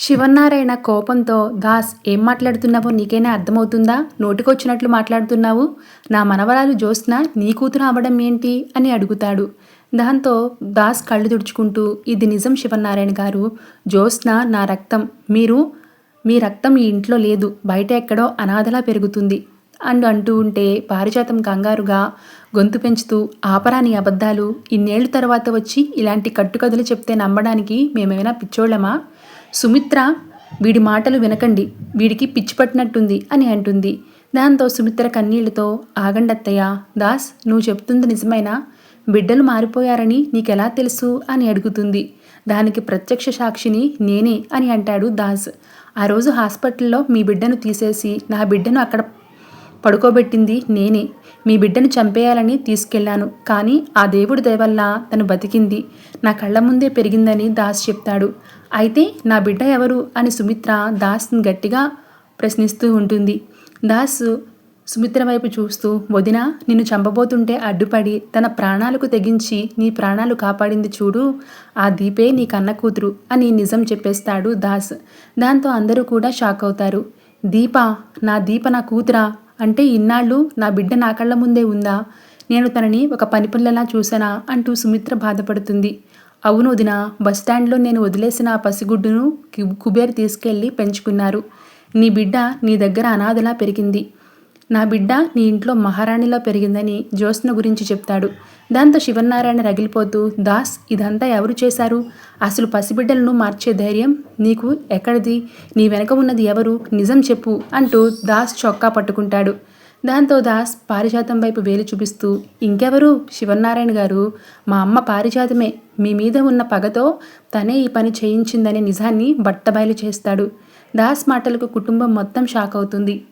శివన్నారాయణ కోపంతో దాస్ ఏం మాట్లాడుతున్నావో నీకైనా అర్థమవుతుందా? నోటికొచ్చినట్లు మాట్లాడుతున్నావు? నా మనవరాలు జ్యోత్స్న నీ కూతురు అవ్వడం ఏంటి? అని అడుగుతాడు. దాంతో దాస్ కళ్ళు తుడుచుకుంటూ ఇది నిజం శివనారాయణ గారు. జ్యోత్స్న నా రక్తం. మీరు మీ రక్తం ఈ ఇంట్లో లేదు. బయట ఎక్కడో అనాథలా పెరుగుతుంది. అండ్ అంటూ ఉంటే పారిజాతం కంగారుగా గొంతు పెంచుతూ ఆపరాని అబద్ధాలు ఇన్నేళ్ళ తర్వాత వచ్చి ఇలాంటి కట్టుకథలు చెప్తే నమ్మడానికి మేమేమైనా పిచ్చోళ్ళమా? సుమిత్ర వీడి మాటలు వినకండి. వీడికి పిచ్చి పట్టినట్టుంది అని అంటుంది. దాంతో సుమిత్ర కన్నీళ్ళతో ఆగండత్తయ్య దాస్ నువ్వు చెప్తుంది నిజమైనా? బిడ్డలు మారిపోయారని నీకెలా తెలుసు? అని అడుగుతుంది. దానికి ప్రత్యక్ష సాక్షిని నేనే అని అంటాడు దాస్. ఆ రోజు హాస్పిటల్లో మీ బిడ్డను తీసేసి నా బిడ్డను అక్కడ పడుకోబెట్టింది నేనే. మీ బిడ్డను చంపేయాలని తీసుకెళ్ళాను కానీ ఆ దేవుడి దయవల్ల తను బతికింది. నా కళ్ళ ముందే పెరిగిందని దాస్ చెప్తాడు. అయితే నా బిడ్డ ఎవరు? అని సుమిత్ర దాస్ని గట్టిగా ప్రశ్నిస్తూ ఉంటుంది. దాస్ సుమిత్ర వైపు చూస్తూ వదిన నిన్ను చంపబోతుంటే అడ్డుపడి తన ప్రాణాలకు తెగించి నీ ప్రాణాలు కాపాడింది చూడు. ఆ దీపే నీ కన్న కూతురు అని నిజం చెప్పేస్తాడు దాస్. దాంతో అందరూ కూడా షాక్ అవుతారు. దీప నా దీప నా కూతురా? అంటే ఇన్నాళ్ళు నా బిడ్డ నా కళ్ళ ముందే ఉందా? నేను తనని ఒక పనిపిల్లలా చూసానా అంటూ సుమిత్ర బాధపడుతుంది. అవును వదిన బస్టాండ్లో నేను వదిలేసిన ఆ పసిగుడ్డును కుబేర్ తీసుకెళ్ళి పెంచుకున్నారు. నీ బిడ్డ నీ దగ్గర అనాథలా పెరిగింది. నా బిడ్డ నీ ఇంట్లో మహారాణిలా పెరిగిందని జ్యోత్స్న గురించి చెప్తాడు. దాంతో శివనారాయణ రగిలిపోతూ దాస్ ఇదంతా ఎవరు చేశారు? అసలు పసిబిడ్డలను మార్చే ధైర్యం నీకు ఎక్కడిది? నీ వెనక ఉన్నది ఎవరు? నిజం చెప్పు అంటూ దాస్ చొక్కా పట్టుకుంటాడు. దాంతో దాస్ పారిజాతం వైపు వేలు చూపిస్తూ ఇంకెవరు? శివనారాయణ గారు మా అమ్మ పారిజాతమే. మీ మీద ఉన్న పగతో తనే ఈ పని చేయించిందనే నిజాన్ని బట్టబయలు చేస్తాడు. దాస్ మాటలకు కుటుంబం మొత్తం షాక్ అవుతుంది.